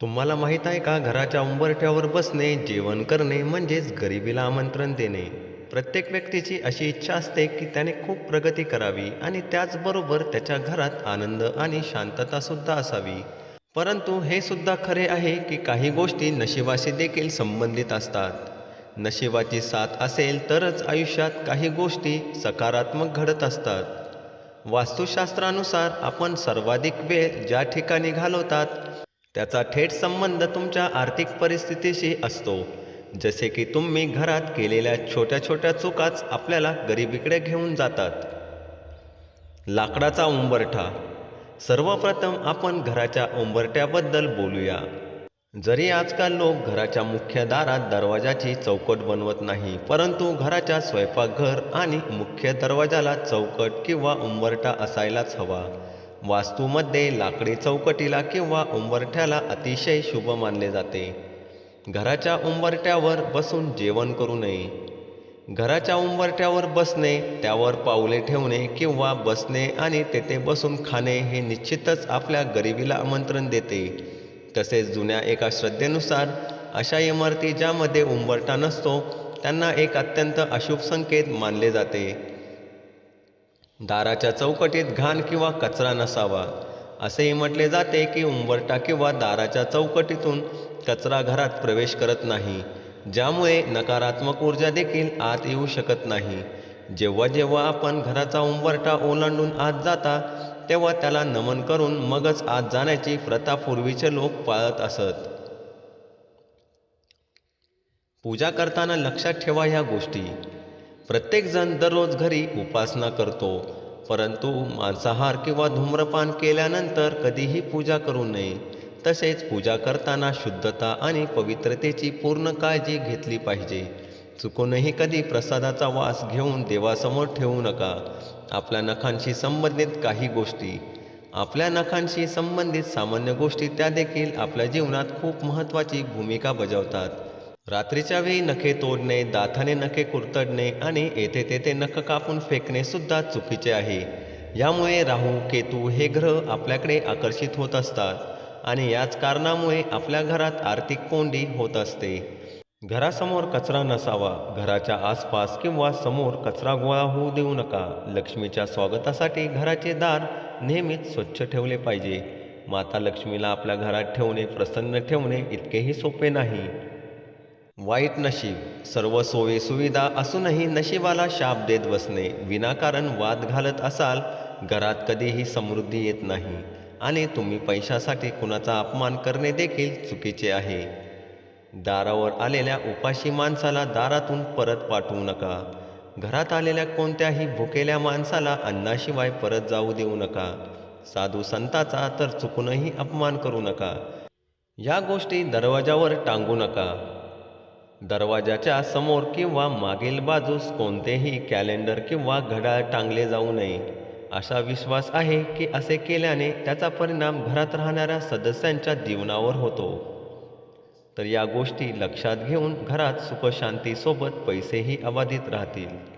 तुम्हाला माहीत आहे का घराच्या उंबरठ्यावर बसणे जेवण करणे म्हणजेच गरिबीला आमंत्रण देणे. प्रत्येक व्यक्तीची अशी इच्छा असते की त्याने खूप प्रगती करावी आणि त्याचबरोबर त्याच्या घरात आनंद आणि शांततासुद्धा असावी. परंतु हे सुद्धा खरे आहे की काही गोष्टी नशिबाशी देखील संबंधित असतात. नशिबाची साथ असेल तरच आयुष्यात काही गोष्टी सकारात्मक घडत असतात. वास्तुशास्त्रानुसार आपण सर्वाधिक वेळ ज्या ठिकाणी घालवतात त्याचा थेट संबंध तुमच्या आर्थिक परिस्थितीशी असतो. जसे की तुम्ही घरात केलेल्या छोट्या छोट्या चुकाच आपल्याला गरिबीकडे घेऊन जातात. लाकडाचा उंबरठा. सर्वप्रथम आपण घराच्या उंबरट्याबद्दल बोलूया. जरी आजकाल लोक घराच्या मुख्य दारात दरवाजाची चौकट बनवत नाही परंतु घराच्या स्वयंपाकघर आणि मुख्य दरवाजाला चौकट किंवा उंबरठा असायलाच हवा. वास्तूमध्ये लाकडी चौकटीला किंवा उंबरठ्याला अतिशय शुभ मानले जाते. घराच्या उंबरठ्यावर बसून जेवण करू नये. घराच्या उंबरठ्यावर बसणे त्यावर पावले ठेवणे किंवा बसणे आणि तेथे बसून खाणे हे निश्चितच आपल्या गरिबीला आमंत्रण देते. तसेच जुन्या एका श्रद्धेनुसार अशा इमारती ज्यामध्ये उंबरठा नसतो त्यांना एक अत्यंत अशुभ संकेत मानले जाते. दाराच्या चौकटीत घाण किंवा कचरा नसावा असेही म्हटले जाते की उंबरटा किंवा दाराच्या चौकटीतून कचरा घरात प्रवेश करत नाही ज्यामुळे नकारात्मक ऊर्जा देखील आत येऊ शकत नाही. जेव्हा जेव्हा आपण घराचा उंबरटा ओलांडून आत जाता तेव्हा त्याला नमन करून मगच आत जाण्याची प्रथा पूर्वीचे लोक पाळत असत. पूजा करताना लक्षात ठेवा ह्या गोष्टी. प्रत्येकजण दररोज घरी उपासना करतो. परंतु मांसाहार किंवा धूम्रपान केल्यानंतर कधीही पूजा करू नये. तसेच पूजा करताना शुद्धता आणि पवित्रतेची पूर्ण काळजी घेतली पाहिजे. चुकूनही कधी प्रसादाचा वास घेऊन देवासमोर ठेवू नका. आपल्या नखांशी संबंधित काही गोष्टी. आपल्या नखांशी संबंधित सामान्य गोष्टी त्या देखील आपल्या जीवनात खूप महत्त्वाची भूमिका बजावतात. रात्रीच्या वेळी नखे तोडणे दाथाने नखे कुरतडणे आणि येथे तेथे नख कापून फेकणे सुद्धा चुकीचे आहे. यामुळे राहू केतू हे ग्रह आपल्याकडे आकर्षित होत असतात आणि याच कारणामुळे आपल्या घरात आर्थिक कोंडी होत असते. घरासमोर कचरा नसावा घराच्या आसपास किंवा समोर कचरा गोळा होऊ देऊ नका. लक्ष्मीच्या स्वागतासाठी घराचे दार नेहमीच स्वच्छ ठेवले पाहिजे. माता लक्ष्मीला आपल्या घरात ठेवणे प्रसन्न ठेवणे इतकेही सोपे नाही. वाईट नशीब सर्व सोयी सुविधा असूनही नशिबाला शाप देत बसणे विनाकारण वाद घालत असाल घरात कधीही समृद्धी येत नाही. आणि तुम्ही पैशासाठी कुणाचा अपमान करणे देखील चुकीचे आहे. दारावर आलेल्या उपाशी माणसाला दारातून परत पाठवू नका. घरात आलेल्या कोणत्याही भुकेल्या माणसाला अन्नाशिवाय परत जाऊ देऊ नका. साधू संताचा तर चुकूनही अपमान करू नका. या गोष्टी दरवाजावर टांगू नका. दरवाजाच्या समोर किंवा मागील बाजूस कोणतेही कॅलेंडर किंवा घड्याळ टांगले जाऊ नये. असा विश्वास आहे की असे केल्याने त्याचा परिणाम घरात राहणाऱ्या सदस्यांच्या जीवनावर होतो. तर या गोष्टी लक्षात घेऊन घरात सुखशांतीसोबत पैसेही अबाधित राहतील.